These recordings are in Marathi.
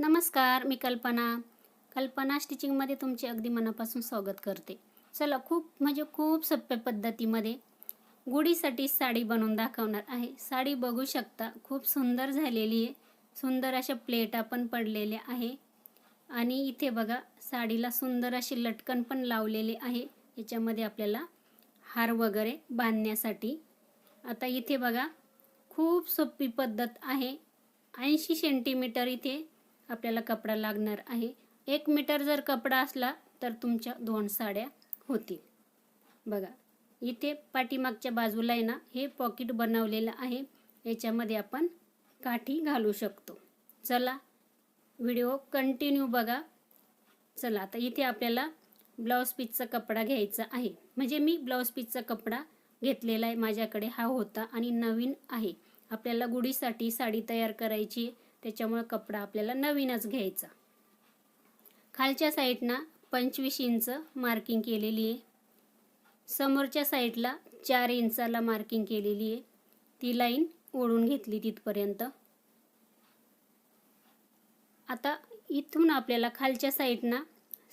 नमस्कार मी कल्पना. कल्पना स्टिचिंगमध्ये तुमचे अगदी मनापासून स्वागत करते. चला खूप म्हणजे खूप सोप्या पद्धतीमध्ये गुढीसाठी साडी बनवून दाखवणार आहे. साडी बघू शकता खूप सुंदर झालेली आहे. सुंदर अशा प्लेटा पण पडलेल्या आहे. आणि इथे बघा साडीला सुंदर अशी लटकन पण लावलेली आहे. याच्यामध्ये आपल्याला हार वगैरे बांधण्यासाठी. आता इथे बघा खूप सोपी पद्धत आहे. ऐंशी सेंटीमीटर इथे आपल्याला कपडा लागणार आहे. एक मीटर जर कपडा असला तर तुमच्या दोन साड्या होतील. बघा इथे पाठीमागच्या बाजूला आहे ना हे पॉकेट बनवलेलं आहे. याच्यामध्ये आपण काठी घालू शकतो. चला व्हिडिओ कंटिन्यू बघा. चला आता इथे आपल्याला ब्लाऊज पीसचा कपडा घ्यायचा आहे. म्हणजे मी ब्लाऊज पीसचा कपडा घेतलेला आहे. माझ्याकडे हा होता आणि नवीन आहे. आपल्याला गुढीसाठी साडी तयार करायची आहे, त्याच्यामुळं कपडा आपल्याला नवीनच घ्यायचा. खालच्या साईडना पंचवीस इंच मार्किंग केलेली आहे. समोरच्या साईडला चार इंचाला मार्किंग केलेली आहे. ती लाईन ओढून घेतली तिथपर्यंत. आता इथून आपल्याला खालच्या साईडना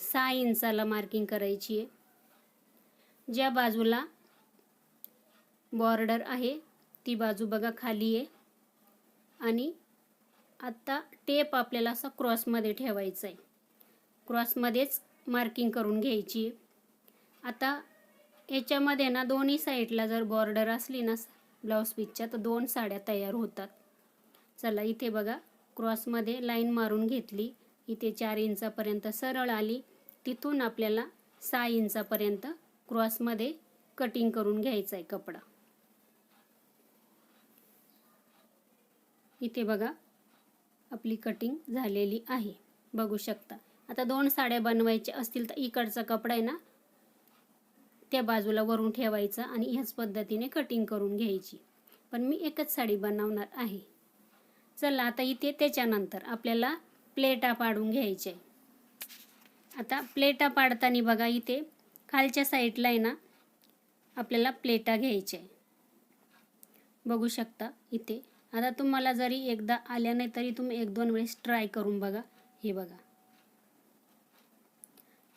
सहा इंचाला मार्किंग करायची आहे. ज्या बाजूला बॉर्डर आहे ती बाजू बघा खाली आहे. आणि आता टेप आपल्याला असा क्रॉसमध्ये ठेवायचा आहे क्रॉसमध्येच मार्किंग करून घ्यायची. आहे आता याच्यामध्ये ना दोन्ही साईडला जर बॉर्डर असली ना ब्लाऊज पीसच्या तर दोन साड्या तयार होतात. चला इथे बघा क्रॉसमध्ये लाईन मारून घेतली. इथे चार इंचापर्यंत सरळ आली. तिथून आपल्याला सहा इंचापर्यंत क्रॉसमध्ये कटिंग करून घ्यायचा आहे कपडा. इथे बघा आपली कटिंग झालेली आहे. बघू शकता. आता दोन साड्या बनवायच्या असतील तर इकडचा कपडा आहे ना त्या बाजूला वरून ठेवायचा आणि ह्याच पद्धतीने कटिंग करून घ्यायची. पण मी एकच साडी बनवणार आहे. चला आता इथे त्याच्यानंतर आपल्याला प्लेटा पाडून घ्यायच्या आहे. आता प्लेटा पाडताना बघा इथे खालच्या साईडला आहे ना आपल्याला प्लेटा घ्यायच्या आहे. बघू शकता इथे आता तुम्हाला जरी एकदा आल्या नाही तरी तुम्ही एक दोन वेळेस ट्राय करून बघा. हे बघा.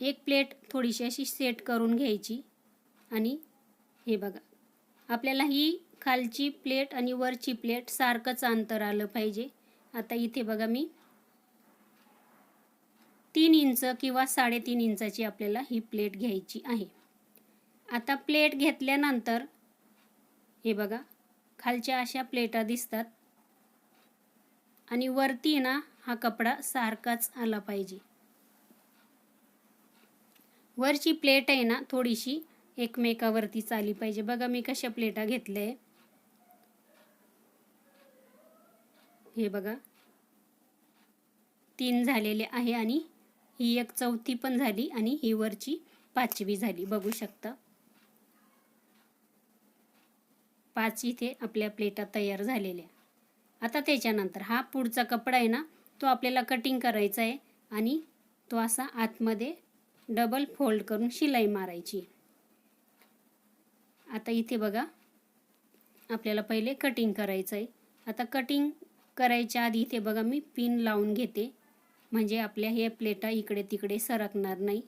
एक प्लेट थोडीशी अशी सेट करून घ्यायची. आणि हे बघा. आपल्याला ही खालची प्लेट आणि वरची प्लेट सारखंच अंतर आलं पाहिजे. आता इथे बघा मी. तीन इंच किंवा साडेतीन इंचाची आपल्याला ही प्लेट घ्यायची आहे. आता प्लेट घेतल्यानंतर हे बघा. खालच्या अशा प्लेटा दिसतात. आणि वरती ना हा कपडा सारखाच आला पाहिजे. वरची प्लेट आहे ना थोडीशी एकमेकावरतीच आली पाहिजे. बघा मी कशा प्लेटा घेतल्या. आहे हे बघा. तीन झालेले आहे आणि ही एक चौथी पण झाली आणि ही वरची पाचवी झाली. बघू शकता. पाच इथे आपल्या प्लेटा तयार झालेल्या आता त्याच्यानंतर हा पुढचा कपडा आहे ना तो आपल्याला कटिंग करायचा आहे आणि तो असा आतमध्ये डबल फोल्ड करून शिलाई मारायची आता इथे बघा आपल्याला पहिले कटिंग करायचं आहे. आता कटिंग करायच्या आधी इथे बघा मी पिन लावून घेते. म्हणजे आपल्या हे प्लेटा इकडे तिकडे सरकणार नाही.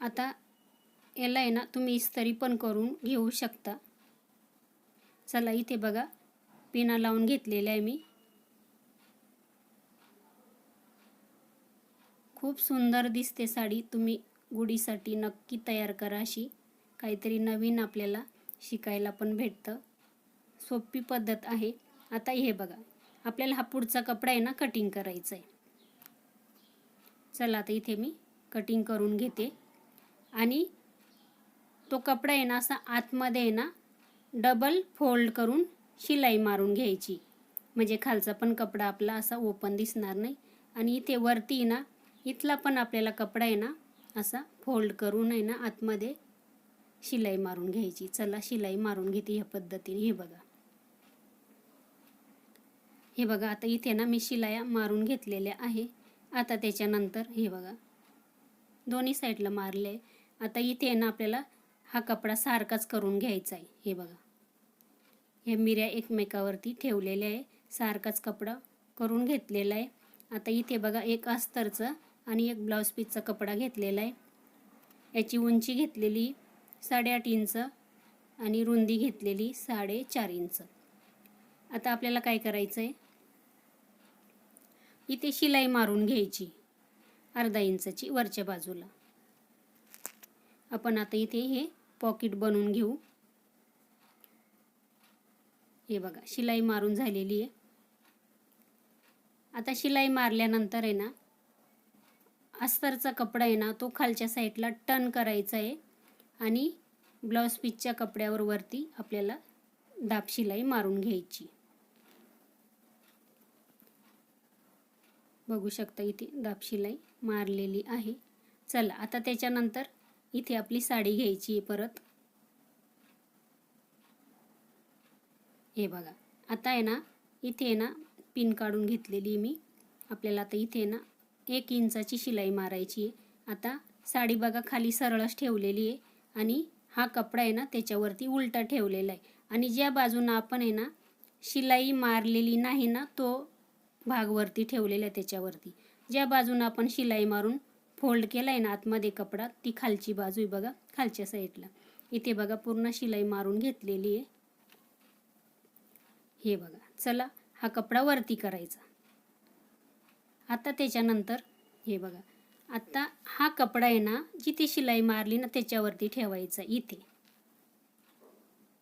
आता याला आहे ना तुम्ही इस्त्री पण करून घेऊ शकता. चला इथे बघा. पिना लावून घेतलेल्या आहे मी. खूप सुंदर दिसते साडी. तुम्ही गुढीसाठी नक्की तयार करा अशी. काहीतरी नवीन आपल्याला शिकायला पण भेटतं. सोपी पद्धत आहे. आता हे बघा. आपल्याला हा पुढचा कपडा आहे ना कटिंग करायचा आहे चला आता इथे मी कटिंग करून घेते. आणि तो कपडा आहे ना असा आतमध्ये आहे ना डबल फोल्ड करून शिलाई मारून घ्यायची. म्हणजे खालचा पण कपडा आपला असा ओपन दिसणार नाही आणि इथे वरती ना इथला पण आपल्याला कपडा आहे ना असा फोल्ड करून आहे ना आतमध्ये शिलाई मारून घ्यायची. चला शिलाई मारून घेते ह्या पद्धतीने. हे बघा. हे बघा आता इथे ना मी शिलाया मारून घेतलेल्या आहे. आता त्याच्यानंतर हे बघा. दोन्ही साईडला मारले. आता इथे ना आपल्याला हा कपडा सारखाच करून घ्यायचा आहे. हे बघा. ह्या मिऱ्या एकमेकावरती ठेवलेल्या आहे. सारखाच कपडा करून घेतलेला आहे. आता इथे बघा एक अस्तरचं आणि एक ब्लाऊज पीसचा कपडा घेतलेला आहे. याची उंची घेतलेली साडेआठ इंच आणि रुंदी घेतलेली साडेचार इंच. आता आपल्याला काय करायचं आहे इथे शिलाई मारून घ्यायची अर्धा इंचाची वरच्या बाजूला. आपण आता इथे हे पॉकेट बनवून घेऊ. हे बघा शिलाई मारून झालेली आहे. आता शिलाई मारल्यानंतर आहे ना अस्तरचा कपडा आहे ना तो खालच्या साईडला टर्न करायचा आहे आणि ब्लाऊज पीसच्या कपड्यावर वरती आपल्याला दाब शिलाई मारून घ्यायची. बघू शकता इथे दाब शिलाई मारलेली आहे. चला आता त्याच्यानंतर इथे आपली साडी घ्यायची आहे परत. हे बघा. आता आहे ना इथे आहे ना पिन काढून घेतलेली मी. आपल्याला आता इथे ना एक इंचाची शिलाई मारायची आहे. आता साडी बघा खाली सरळच ठेवलेली आहे. आणि हा कपडा आहे ना त्याच्यावरती उलटा ठेवलेला आहे. आणि ज्या बाजूनं आपण आहे ना शिलाई मारलेली नाही ना तो भागवरती ठेवलेला आहे त्याच्यावरती. ज्या बाजूनं आपण शिलाई मारून फोल्ड केला आहे ना आतमध्ये कपडा ती खालची बाजू आहे बघा खालच्या साईडला. इथे बघा पूर्ण शिलाई मारून घेतलेली आहे. हे बघा चला हा कपडा वरती करायचा. आता त्याच्यानंतर हे बघा आता हा कपडा आहे ना जिथे शिलाई मारली ना त्याच्यावरती ठेवायचा इथे.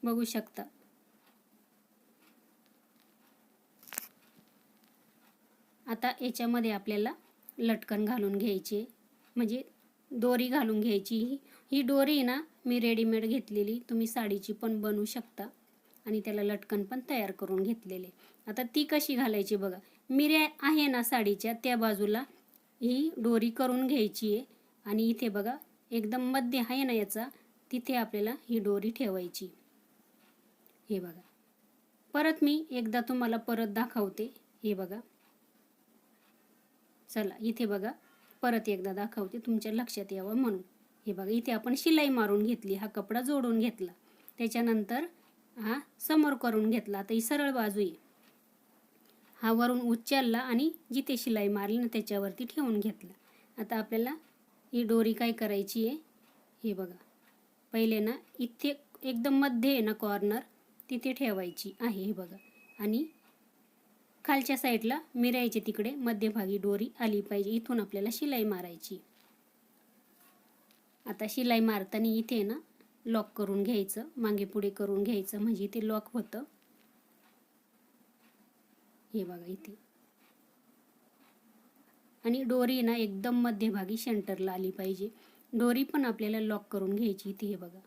बघू शकता. आता याच्यामध्ये आपल्याला लटकन घालून घ्यायची. म्हणजे दोरी घालून घ्यायची. ही ही दोरी ना मी रेडीमेड घेतलेली. तुम्ही साडीची पण बनवू शकता. आणि त्याला लटकन पण तयार करून घेतलेले. आता ती कशी घालायची बघा. मिऱ्या आहे ना साडीच्या त्या बाजूला ही दोरी करून घ्यायची आहे. आणि इथे बघा एकदम मध्य आहे ना याचा तिथे आपल्याला ही दोरी ठेवायची. हे बघा. परत मी एकदा तुम्हाला परत दाखवते. हे बघा. चला इथे बघा. परत एकदा दाखवते तुमच्या लक्षात यावं म्हणून. हे बघा इथे आपण शिलाई मारून घेतली हा कपडा जोडून घेतला. त्याच्यानंतर हा समोर करून घेतला आता ही सरळ बाजू आहे. हा वरून उच्चारला आणि जिथे शिलाई मारली ना त्याच्यावरती ठेवून घेतला. आता आपल्याला ही डोरी काय करायची आहे? हे बघा. पहिले ना इथे एकदम मध्ये आहे ना कॉर्नर तिथे ठेवायची आहे हे बघा. आणि खालच्या साईडला मिरायचे तिकडे मध्यभागी डोरी आली पाहिजे. इथून आपल्याला शिलाई मारायची. आता शिलाई मारताना इथे ना लॉक करून घ्यायचं मागे पुढे करून घ्यायचं म्हणजे ते लॉक होतं. हे बघा इथे. आणि डोरी ना एकदम मध्यभागी सेंटरला आली पाहिजे. डोरी पण आपल्याला लॉक करून घ्यायची इथे हे बघा.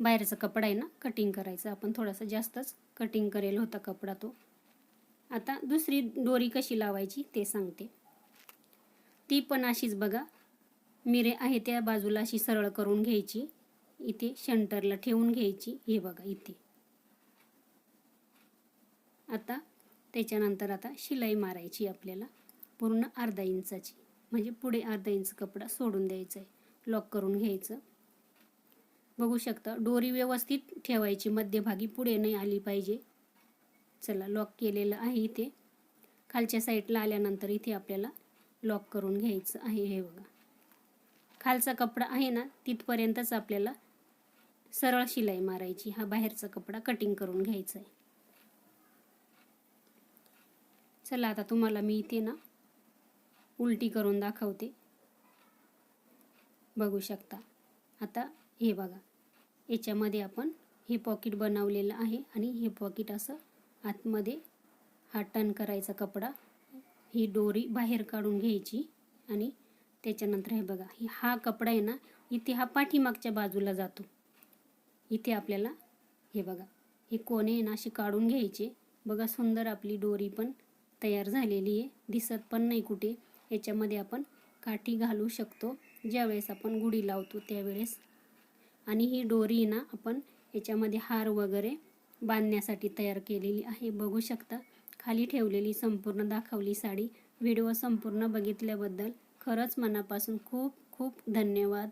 बाहेरचा कपडा आहे ना कटिंग करायचं. आपण थोडासा जास्तच कटिंग करेल होता कपडा तो. आता दुसरी दोरी कशी लावायची ते सांगते. ती पण अशीच बघा. मिरे आहे त्या बाजूला अशी सरळ करून घ्यायची. इथे शंटरला ठेवून घ्यायची. हे बघा इथे. आता त्याच्यानंतर आता शिलाई मारायची आपल्याला. पूर्ण अर्धा इंचाची. म्हणजे पुढे अर्धा इंच कपडा सोडून द्यायचा आहे लॉक करून घ्यायचं. बघू शकता. डोरी व्यवस्थित ठेवायची. मध्यभागी पुढे नाही आली पाहिजे. चला लॉक केलेलं आहे इथे. खालच्या साईडला आल्यानंतर इथे आपल्याला लॉक करून घ्यायचं आहे हे बघा. खालचा कपडा आहे ना तिथपर्यंतच आपल्याला सरळ शिलाई मारायची. हा बाहेरचा कपडा कटिंग करून घ्यायचा आहे. चला आता तुम्हाला मी इथे ना उलटी करून दाखवते. बघू शकता. आता हे बघा. याच्यामध्ये आपण हे पॉकेट बनवलेलं आहे आणि हे पॉकेट असं आतमध्ये हा टर्न करायचा कपडा. ही दोरी बाहेर काढून घ्यायची आणि त्याच्यानंतर हे बघा हा कपडा आहे ना इथे हा पाठीमागच्या बाजूला जातो. इथे आपल्याला हे बघा हे कोणे आहे ना अशी काढून घ्यायचे. बघा सुंदर आपली दोरी पण तयार झालेली आहे. दिसत पण नाही कुठे. याच्यामध्ये आपण काठी घालू शकतो. ज्यावेळेस आपण गुढी लावतो त्यावेळेस आणि ही डोरी ना आपण याच्यामध्ये हार वगैरे बांधण्यासाठी तयार केलेली आहे. बघू शकता खाली ठेवलेली संपूर्ण दाखवली साडी. व्हिडिओ संपूर्ण बघितल्याबद्दल खरंच मनापासून खूप खूप धन्यवाद.